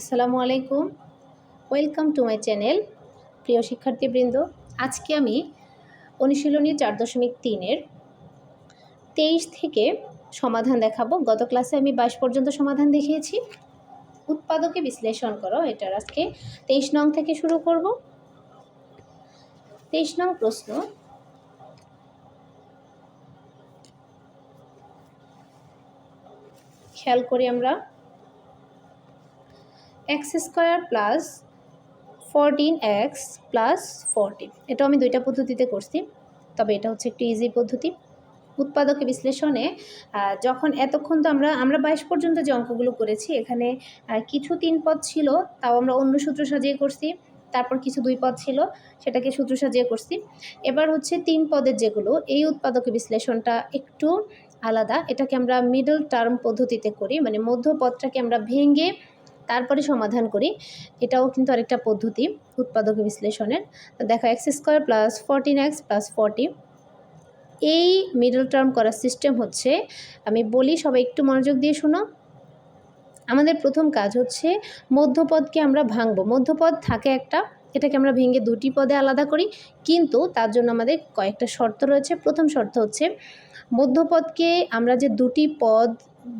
আসসালামু আলাইকুম। Welcome to my channel প্রিয় শিক্ষার্থীবৃন্দ। আজকে আমি অনুশীলনী চার দশমিক তিনের তেইশ থেকে সমাধান দেখাবো। গত ক্লাসে আমি বাইশ পর্যন্ত সমাধান দেখিয়েছি। উৎপাদকে বিশ্লেষণ করো, এটার আজকে তেইশ নং থেকে শুরু করব। তেইশ নং প্রশ্ন, খেয়াল করি আমরা। X square plus fourteen X plus fourteen এটা আমি দুইটা পদ্ধতিতে করছি, তবে এটা হচ্ছে একটু ইজি পদ্ধতি। উৎপাদকে বিশ্লেষণে যখন এতক্ষণ তো আমরা আমরা বাইশ পর্যন্ত যে অঙ্কগুলো করেছি, এখানে কিছু তিন পদ ছিল, তাও আমরা অন্য সূত্র সাজিয়ে করছি, তারপর কিছু দুই পদ ছিল, সেটাকে সূত্র সাজিয়ে করছি। এবার হচ্ছে তিন পদের যেগুলো, এই উৎপাদকে বিশ্লেষণটা একটু আলাদা। এটাকে আমরা মিডল টার্ম পদ্ধতিতে করি মানে মধ্য পদটাকে আমরা ভেঙে তারপরে সমাধান করি। এটাও কিন্তু আরেকটা পদ্ধতি উৎপাদক বিশ্লেষণের। দেখো X square plus fourteen X plus forty এই মিডল টার্ম করার সিস্টেম হচ্ছে, আমি বলি সবাই একটু মনোযোগ দিয়ে শোনো। আমাদের প্রথম কাজ হচ্ছে মধ্যপদকে আমরা ভাঙবো। মধ্যপদ থাকে একটা, এটাকে আমরা ভেঙে দুটি পদে আলাদা করি। কিন্তু তার জন্য আমাদের কয়েকটা শর্ত রয়েছে। প্রথম শর্ত হচ্ছে মধ্যপদকে আমরা যে দুটি পদ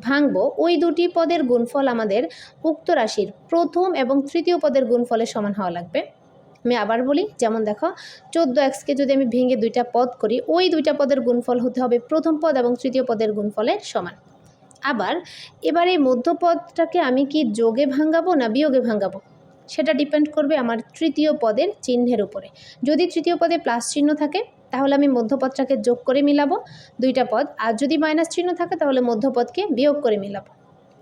ভাঙবো, ওই দুটি পদের গুণফল আমাদের উক্ত রাশির প্রথম এবং তৃতীয় পদের গুণফলের সমান হওয়া লাগবে। আমি আবার বলি, যেমন দেখো, চোদ্দ এক্সকে যদি আমি ভেঙে দুইটা পদ করি, ওই দুইটা পদের গুণফল হতে হবে প্রথম পদ এবং তৃতীয় পদের গুণফলের সমান। আবার, এবার এই মধ্যপদটাকে আমি কি যোগে ভাঙাবো না বিয়োগে ভাঙাবো? সেটা ডিপেন্ড করবে আমার তৃতীয় পদের চিহ্নের উপরে। যদি তৃতীয় পদে প্লাস চিহ্ন থাকে তাহলে আমি মধ্যপদটাকে যোগ করে মিলাবো দুইটা পদ। আর যদি মাইনাস চিহ্ন থাকে, তাহলে মধ্যপদকে বিয়োগ করে মিলাবো।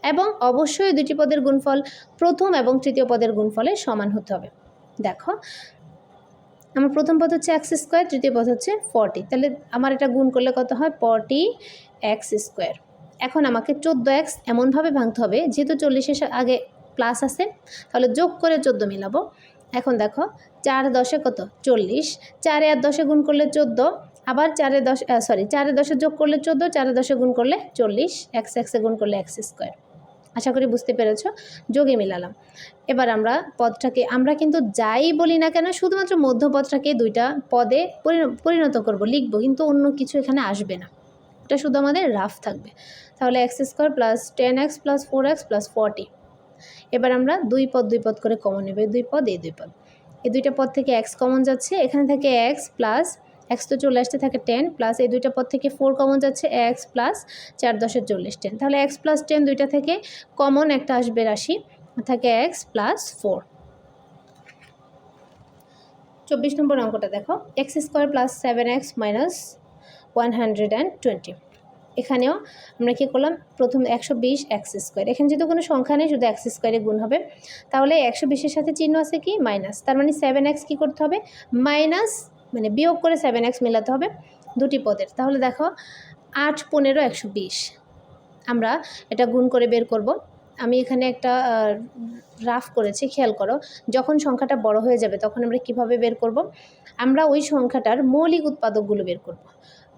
এবং অবশ্যই দুটি পদের গুণফল প্রথম এবং তৃতীয় পদের গুণফলে সমান হতে হবে। দেখো, আমার প্রথম পদ হচ্ছে এক্স স্কোয়ার তৃতীয় পদ হচ্ছে ফর্টি তাহলে আমার এটা গুণ করলে কত হয়? ফর্টি এক্স স্কোয়ার এখন আমাকে চোদ্দ এক্স এমনভাবে ভাঙতে হবে, যেহেতু চল্লিশের আগে প্লাস আছে, তাহলে যোগ করে চোদ্দ মিলাবো। এখন দেখো, চার দশে কত? চল্লিশ। চারে আর দশে গুণ করলে চোদ্দ, আবার চারে দশ সরি চারে দশে যোগ করলে চোদ্দ, চারে দশে গুণ করলে চল্লিশ, এক্স এক্সে গুণ করলে এক্স স্কোয়ার। আশা করি বুঝতে পেরেছ? যোগে মিলালাম। এবার আমরা পদটাকে, আমরা কিন্তু যাই বলি না কেন, শুধুমাত্র মধ্যপদটাকে দুইটা পদে পরিণত করব, লিখব, কিন্তু অন্য কিছু এখানে আসবে না। এটা শুধু আমাদের রাফ থাকবে। তাহলে X square plus ten X plus four X plus forty. এবার আমরা দুই পদ দুই পদ করে কমন নেবে দুই পদ, এই দুই পদ। এই দুইটা পদ থেকে এক্স কমন যাচ্ছে, এখানে থাকে এক্স প্লাস এক্স তো চলে আসতে থাকে টেন প্লাস এই দুইটা পদ থেকে ফোর কমন যাচ্ছে এক্স প্লাস চার দশের চল্লিশ টেন তাহলে এক্স প্লাস টেন দুইটা থেকে কমন একটা আসবে রাশি, থাকে এক্স প্লাস ফোর চব্বিশ নম্বর অঙ্কটা দেখো X square plus seven X minus one hundred and twenty এখানেও আমরা কী করলাম? প্রথম একশো বিশ এক্স স্কোয়ার এখানে যেহেতু কোনো সংখ্যা নেই, শুধু এক্স স্কোয়ারে গুণ হবে। তাহলে একশো বিশের সাথে চিহ্ন আছে কি? মাইনাস তার মানে সেভেন এক্স কী করতে হবে? মাইনাস মানে বিয়োগ করে সেভেন এক্স মেলাতে হবে দুটি পদের। তাহলে দেখো, আট পনেরো একশো বিশ। আমরা এটা গুণ করে বের করব। আমি এখানে একটা রাফ করেছি, খেয়াল করো। যখন সংখ্যাটা বড় হয়ে যাবে, তখন আমরা কীভাবে বের করব? আমরা ওই সংখ্যাটার মৌলিক উৎপাদকগুলো বের করব।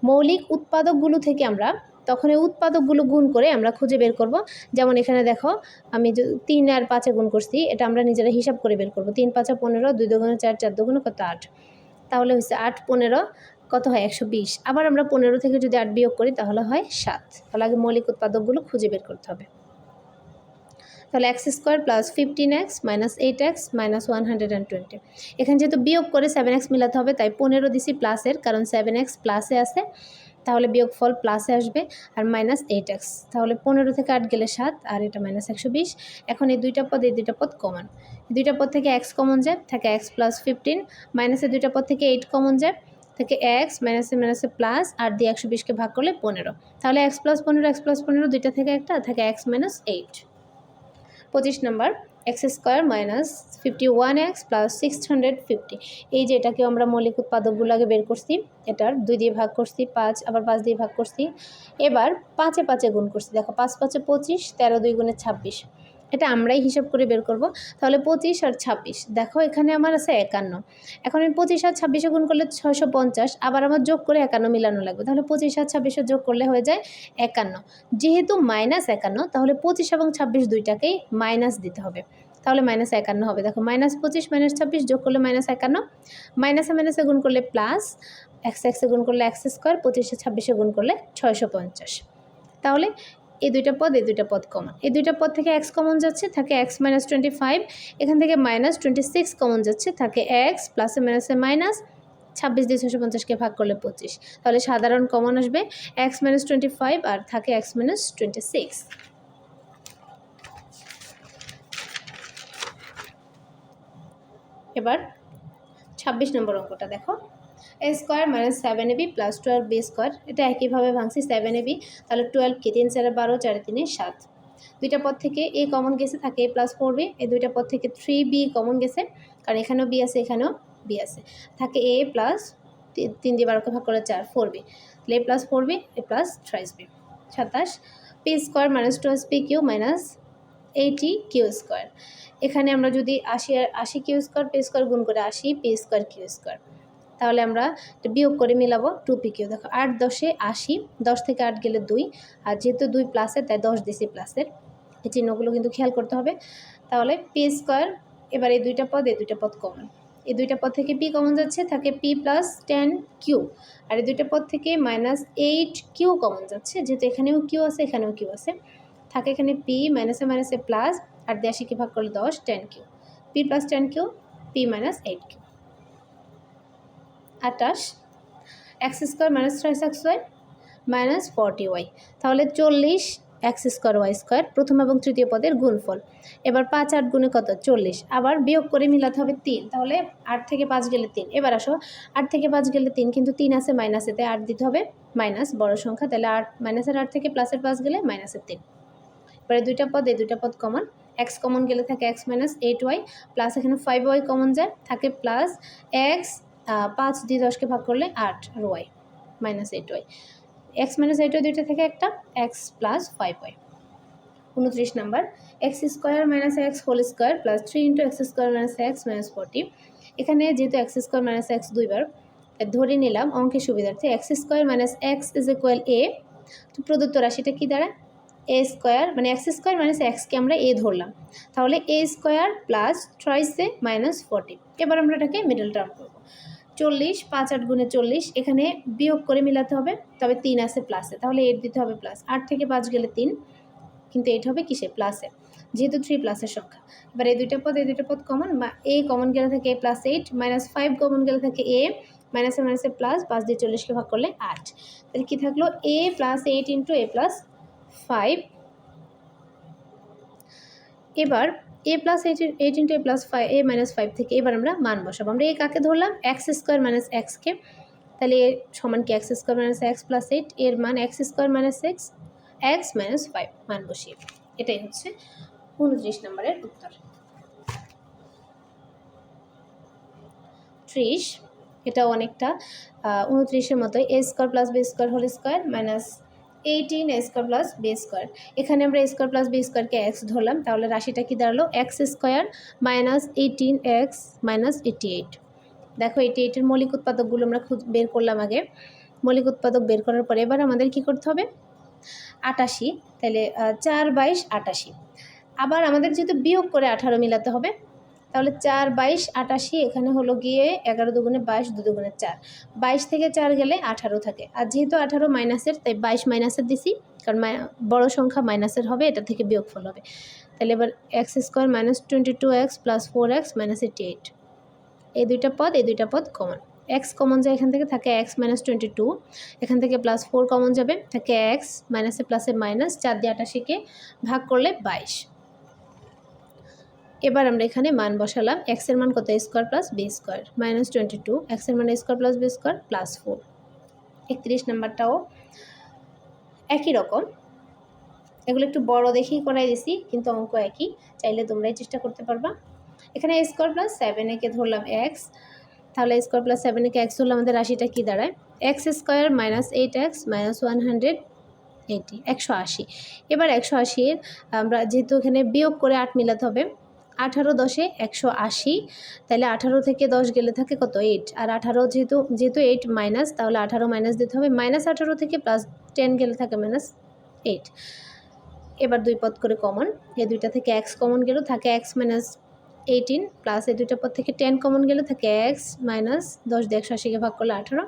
মৌলিক উৎপাদকগুলো থেকে আমরা তখন এই উৎপাদকগুলো গুণ করে আমরা খুঁজে বের করব। যেমন এখানে দেখো, আমি তিন আর পাঁচে গুণ করছি, এটা আমরা নিজেরা হিসাব করে বের করব। তিন পাঁচা পনেরো, দুই দুগুণে চার চার দুগুণে কত? আট। তাহলে হচ্ছে আট, পনেরো, কত হয়? একশো বিশ। আবার আমরা পনেরো থেকে যদি আট বিয়োগ করি, তাহলে হয় সাত। তাহলে আগে মৌলিক উৎপাদকগুলো খুঁজে বের করতে হবে। তাহলে X square plus fifteen X minus eight X minus one hundred and twenty. এখানে যেহেতু বিয়োগ করে সেভেন এক্স মিলাতে হবে, তাই পনেরো দিছি প্লাসের, কারণ সেভেন এক্স প্লাসে আছে। তাহলে বিয়োগফল প্লাসে আসবে আর মাইনাস এইট এক্স তাহলে পনেরো থেকে আট গেলে সাত, আর এটা মাইনাস একশো বিশ। এখন এই দুইটা পদ, এই দুইটা পদ কমন দুইটা পদ থেকে এক্স কমন যায়, থাকে এক্স প্লাস ফিফটিন মাইনাসের দুইটা পদ থেকে এইট কমন যায়, থেকে এক্স মাইনাসে মাইনাসে প্লাস আর দিয়ে একশো বিশকে ভাগ করলে পনেরো। তাহলে এক্স প্লাস পনেরো এক্স প্লাস পনেরো, দুইটা থেকে একটা থাকে এক্স মাইনাস এইট পঁচিশ নম্বর X square minus fifty one X plus six hundred fifty এই যে এটাকে আমরা মৌলিক উৎপাদকগুলো আগে বের করছি, এটার দুই দিয়ে ভাগ করছি, পাঁচ, আবার পাঁচ দিয়ে ভাগ করছি। এবার পাঁচে পাঁচে গুণ করছি। দেখো, পাঁচ পাঁচে পঁচিশ, তেরো দুই গুণে ছাব্বিশ। এটা আমরাই হিসাব করে বের করব। তাহলে পঁচিশ আর ছাব্বিশ। দেখো এখানে আমার আছে একান্ন। এখন আমি পঁচিশ আর ছাব্বিশে গুণ করলে ছয়শো পঞ্চাশ। আবার আমার যোগ করে একান্ন মিলানো লাগবে। তাহলে পঁচিশ আর ছাব্বিশে যোগ করলে হয়ে যায় একান্ন। যেহেতু মাইনাস একান্ন, তাহলে পঁচিশ এবং ছাব্বিশ দুইটাকেই মাইনাস দিতে হবে। তাহলে মাইনাস একান্ন হবে। দেখো মাইনাস পঁচিশ, মাইনাস ছাব্বিশ যোগ করলে মাইনাস একান্ন। মাইনাসে মাইনাসে গুণ করলে প্লাস। এক্স এক্সে গুণ করলে এক্স স্কোয়ার, পঁচিশে ছাব্বিশে গুণ করলে ছয়শো পঞ্চাশ। তাহলে এই দুইটা পদ এই দুইটা পদ কমন এই দুইটা পদ থেকে এক্স কমন যাচ্ছে, থাকে এক্স মাইনাস টোয়েন্টি ফাইভ এখান থেকে মাইনাস টোয়েন্টি সিক্স কমন যাচ্ছে, থাকে এক্স প্লাসে মাইনাসে মাইনাস ছাব্বিশ দিয়ে ছশো পঞ্চাশকে ভাগ করলে পঁচিশ। তাহলে সাধারণ কমন আসবে এক্স মাইনাস টোয়েন্টি ফাইভ আর থাকে এক্স মাইনাস টোয়েন্টি সিক্স এবার ছাব্বিশ নম্বর অঙ্কটা দেখো। A square minus seven AB plus twelve B square এটা একইভাবে ভাঙছি সেভেন এবি তাহলে টুয়েলভ কি তিন চারে বারো, চারে তিনে সাত। দুইটা পদ থেকে এ কমন গেছে, থাকে এ প্লাস ফোর বি এই দুইটা পদ থেকে থ্রি বি কমন গেছে, কারণ এখানেও বি আছে, এখানেও বি আছে। থাকে এ প্লাস তিন দিয়ে বারোকে ভাগ করে চার ফোর বি তাহলে A plus four B A plus thrice B সাতাশ P square minus twelve P Q minus eighty Q square এখানে আমরা যদি আশি আশি কিউ স্কোয়ার পি স্কোয়ার গুণ করে আশি পি স্কোয়ার কিউ স্কোয়ার তাহলে আমরা বিয়োগ করে মিলাবো টু পি কিউ দেখো আট দশে আশি, দশ থেকে আট গেলে দুই। আর যেহেতু দুই প্লাসের তাই দশ দিছি প্লাসের এই চিহ্নগুলো কিন্তু খেয়াল করতে হবে। তাহলে পি স্কোয়ার এবার এই দুইটা পদ, এই দুইটা পদ কমন এই দুইটা পদ থেকে পি কমন যাচ্ছে, থাকে পি প্লাস টেন কিউ আর এই দুইটা পদ থেকে মাইনাস এইট কিউ কমন যাচ্ছে, যেহেতু এখানেও কিউ আছে, এখানেও কিউ আছে। থাকে এখানে পি মাইনাসে মাইনাসে প্লাস আর দিয়ে আশিকে ভাগ করলে দশ ten Q P plus ten Q P minus eight Q আটাশ X square minus thrice X Y, minus forty Y. তাহলে চল্লিশ, এক্স স্কোয়ার ওয়াই স্কোয়ার, প্রথম এবং তৃতীয় পদের গুণফল। এবার পাঁচ আট গুণে কত? চল্লিশ। আবার বিয়োগ করে মিলাতে হবে তিন। তাহলে আট থেকে পাঁচ গেলে তিন। এবার আসো, আট থেকে পাঁচ গেলে তিন, কিন্তু তিন আছে মাইনাসেতে আট দিতে হবে মাইনাস বড় সংখ্যা। তাহলে আট, মাইনাসের আট থেকে প্লাসের পাঁচ গেলে মাইনাসের তিন। এবারে দুইটা পদ, এই দুইটা পদ কমন এক্স কমন গেলে থাকে X minus eight Y, plus এখানে ফাইভ ওয়াই কমন যায়, থাকে প্লাস এক্স পাঁচ দিয়ে দশকে ভাগ করলে আট আর Y minus eight Y. X minus eight Y দুইটা থেকে একটা এক্স প্লাস ফাইভ ওয়াই। উনত্রিশ number X square minus X whole square plus three into X square minus X minus forty এখানে যেহেতু এক্স স্কোয়ার মাইনাস এক্স দুইবার ধরে নিলাম অঙ্কের সুবিধার্থে X square minus X is equal A তো প্রদত্ত রাশিটা কী দাঁড়ায়? এ স্কোয়ার মানে এক্স স্কোয়ার মাইনাস এক্সকে আমরা এ ধরলাম। তাহলে A square plus thrice A minus forty এবার আমরা এটাকে মিডল টার্ম করব। চল্লিশ, পাঁচ আট গুণে চল্লিশ, এখানে বিয়োগ করে মিলাতে হবে, তবে তিন আছে প্লাসে তাহলে এইট দিতে হবে প্লাস আট থেকে পাঁচ গেলে তিন, কিন্তু এইট হবে কিসে? প্লাসে যেহেতু থ্রি প্লাসের সংখ্যা। এবার এই দুইটা পদ, এই দুইটা পদ কমন বা এ কমন গেলে থাকে A plus eight minus five common গেলে থাকে এ মাইনাসে মাইনাসে প্লাস পাঁচ দিয়ে চল্লিশকে ভাগ করলে আট। তাহলে কী থাকল? A plus eight into A plus five এবার A plus eight into A plus five A minus five থেকে এবার আমরা মান বসাবো। আমরা এ কাকে ধরলাম? এক্স স্কোয়ার মাইনাস এক্সকে তাহলে এ সমান কি? X square minus X plus eight এর মান X square minus X X minus five মান বসিয়ে। এটাই হচ্ছে উনত্রিশ নম্বরের উত্তর। ত্রিশ, এটা অনেকটা উনত্রিশের মতোই A square plus B square whole square minus eighteen A square plus B square এখানে আমরা স্কোয়ার প্লাস বি স্কোয়ারকে এক্স ধরলাম, তাহলে রাশিটা কি দাঁড়াল? X square minus eighteen X minus eighty eight দেখো এইটি এইটের মৌলিক উৎপাদকগুলো আমরা খুঁজ, বের করলাম আগে। মৌলিক উৎপাদক বের করার পরে এবার আমাদের কি করতে হবে? আটাশি, তাহলে চার বাইশ আটাশি। আবার আমাদের যেহেতু বিয়োগ করে আঠারো মিলাতে হবে তাহলে চার বাইশ আটাশি এখানে হলো গিয়ে এগারো দুগুণে বাইশ, দু দুগুণে চার। বাইশ থেকে চার গেলে আঠারো থাকে। আর যেহেতু আঠারো মাইনাসের, তাই বাইশ মাইনাসের দিছি, কারণ বড় সংখ্যা মাইনাসের হবে, এটা থেকে বিয়োগফল হবে। তাহলে এবার X square minus twenty two X plus four X minus eighty eight. এই দুইটা পদ, এই দুইটা পদ কমন। এক্স কমন যায় এখান থেকে, থাকে এক্স মাইনাস টোয়েন্টি টু। এখান থেকে প্লাস ফোর কমন যাবে, থাকে এক্স মাইনাসে প্লাসে মাইনাস, চার দিয়ে আটাশিকে ভাগ করলে বাইশ। এবার আমরা এখানে মান বসালাম এক্সের মান কত square plus B square minus twenty two এক্সের মান square plus B square plus four একত্রিশ নাম্বারটাও একই রকম। এগুলো একটু বড় দেখেই করাই দিছি, কিন্তু অঙ্ক একই। চাইলে তোমরাই চেষ্টা করতে পারবা। এখানে স্কোয়ার প্লাস সেভেন একে ধরলাম এক্স তাহলে স্কোয়ার প্লাস সেভেন একে এক্স হলে আমাদের রাশিটা কী দাঁড়ায়? X square minus eight X minus one hundred eighty একশো আশি। এবার একশো আশির আমরা যেহেতু এখানে বিয়োগ করে আট মিলাতে হবে আঠারো দশে একশো আশি, তাহলে আঠারো থেকে দশ গেলে থাকে কত? এইট আর আঠারো যেহেতু যেহেতু এইট মাইনাস তাহলে আঠারো মাইনাস দিতে হবে। মাইনাস আঠারো থেকে প্লাস টেন গেলে থাকে মাইনাস এইট এবার দুই পদ করে কমন এই দুইটা থেকে এক্স কমন গেল, থাকে এক্স মাইনাস এইটিন প্লাস এই দুইটা পদ থেকে টেন কমন গেলে থাকে এক্স মাইনাস দশ দিয়ে একশো আশিকে ভাগ করলে আঠারো।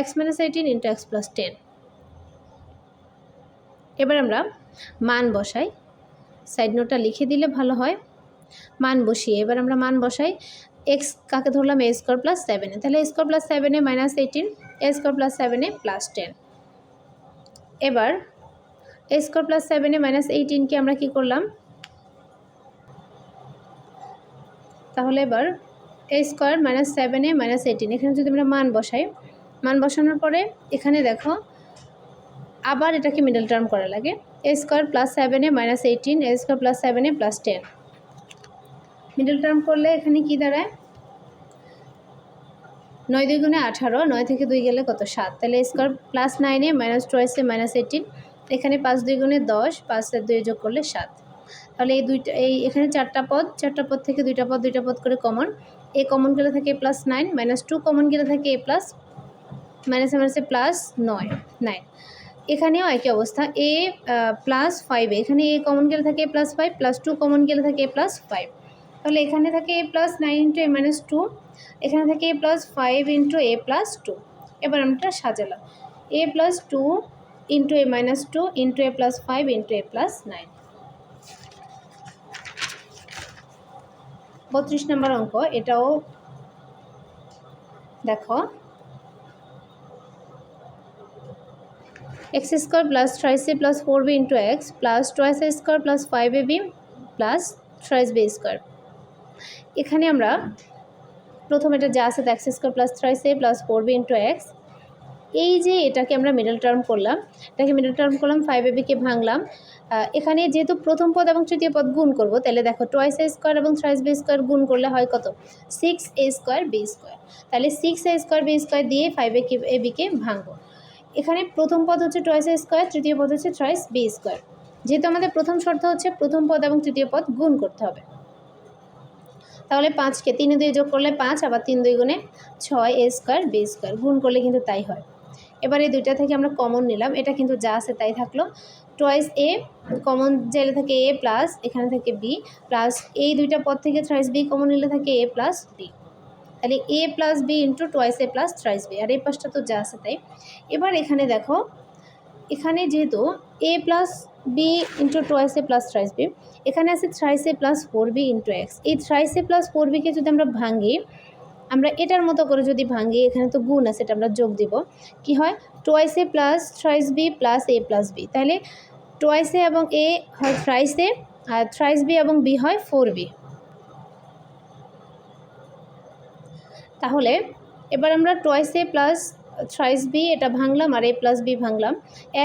X minus eighteen into X plus ten এবার আমরা মান বসাই। সাইড নোটটা লিখে দিলে ভালো হয়। মান বসিয়ে। এবার আমরা মান বসাই। এক্স কাকে ধরলাম? এ। স্কোয়ার প্লাস সেভেনে তাহলে স্কোয়ার প্লাস সেভেনে minus eighteen A square plus সেভেনে প্লাস টেন এবার এ স্কোয়ার প্লাস সেভেনে মাইনাস এইটিনকে আমরা কি করলাম? তাহলে এবার এ স্কোয়ার মাইনাস সেভেনে মাইনাস এইটিন এখানে যদি আমরা মান বসাই, মান বসানোর পরে এখানে দেখো, আবার এটাকে মিডল টার্ম করা লাগে। এ স্কোয়ার প্লাস সেভেনে minus eighteen A square plus সেভেনে প্লাস টেন মিডল টার্ম করলে এখানে কি দাঁড়ায়? নয় দুই গুণে আঠারো, নয় থেকে দুই গেলে কত? সাত। তাহলে স্কোয়ার প্লাস নাইনে মাইনাস টুয়েসে মাইনাস এইটিন এখানে পাঁচ দুই গুণে দশ পাঁচের দুই যোগ করলে সাত। তাহলে এই দুইটা, এই এখানে চারটা পদ চারটা পদ থেকে দুইটা পদ দুইটা পদ করে কমন এ কমন গেলে থাকে A plus nine minus two common গেলে থাকে এ প্লাস মাইনাসে মাইনাসে প্লাস নয় নাইন এখানেও একই অবস্থা, এ প্লাস ফাইভ এখানে এ কমন গেলে থাকে A plus five plus two common গেলে থাকে এ প্লাস ফাইভ তাহলে এখানে থাকে A plus nine into A minus two এখানে থাকে A plus five into A plus two এবার আমরা সাজালাম। A plus two into A minus two into A plus five into A plus nine বত্রিশ নম্বর অঙ্ক, এটাও দেখো। X square plus thrice A plus four B into X plus twice A square plus five A B plus thrice B square এখানে আমরা প্রথম এটা যা আছে X square plus thrice A plus four B into X এই যে এটাকে আমরা মিডল টার্ম করলাম, এটাকে মিডল টার্ম করলাম ফাইভ এ বিকে ভাঙলাম। এখানে যেহেতু প্রথম পদ এবং তৃতীয় পদ গুণ করব, তাহলে দেখো টয়েস এ স্কোয়ার এবং থ্রাইস বি স্কোয়ার গুণ করলে হয় কত? Six A square B square তাহলে six A square B square দিয়ে ফাইভ এ এ বিকে ভাঙবো। এখানে প্রথম পদ হচ্ছে টয়েস এ স্কোয়ার তৃতীয় পদ হচ্ছে থ্রাইস বি স্কোয়ার যেহেতু আমাদের প্রথম শর্ত হচ্ছে প্রথম পদ এবং তৃতীয় পদ গুণ করতে হবে। তাহলে পাঁচকে তিনে দুই যোগ করলে পাঁচ, আবার তিন দুই গুণে ছয় এ স্কোয়ার বি স্কোয়ার। গুণ করলে কিন্তু তাই হয়। এবার এই দুইটা থেকে আমরা কমন নিলাম। এটা কিন্তু যা আছে তাই থাকল। টয়েস এ কমন জেলে থাকে এ প্লাস এখানে থাকে বি প্লাস এই দুইটা পদ থেকে থ্রাইস বি কমন নিলে থাকে এ প্লাস বি তাহলে A plus B into twice A plus thrice B আর এই পাশটা তো যা আছে তাই। এবার এখানে দেখো, এখানে যেহেতু a plus b into twice a plus thrice b এখানে আছে thrice a plus four b into x এই থ্রাইস এ প্লাস ফোর বিকে যদি আমরা ভাঙি, আমরা এটার মতো করে যদি ভাঙি, এখানে তো গুণ আছে, এটা আমরা যোগ দিব। কি হয়? Twice A plus thrice B plus A plus B তাহলে টোয়াইস এ এবং এ হয় থ্রাইস এ আর থ্রাইস বি এবং বি হয় ফোর বি তাহলে, এবার আমরা twice A plus thrice B এটা ভাঙলাম আর এ প্লাস বি ভাঙলাম।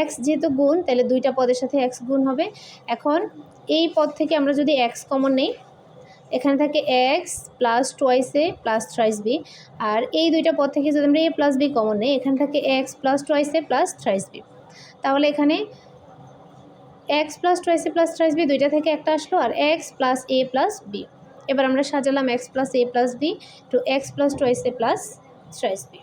এক্স যেহেতু গুণ, তাহলে দুইটা পদের সাথে এক্স গুণ হবে। এখন এই পদ থেকে আমরা যদি এক্স কমন নেই, এখানে থাকে X plus twice A plus thrice B আর এই দুইটা পদ থেকে যদি আমরা এ প্লাস বি কমন নেই, এখানে থাকে X plus twice A plus thrice B তাহলে এখানে X plus twice A plus thrice B দুইটা থেকে একটা আসলো আর X plus A plus B এবার আমরা সাজালাম X plus A plus B to X plus twice A plus thrice B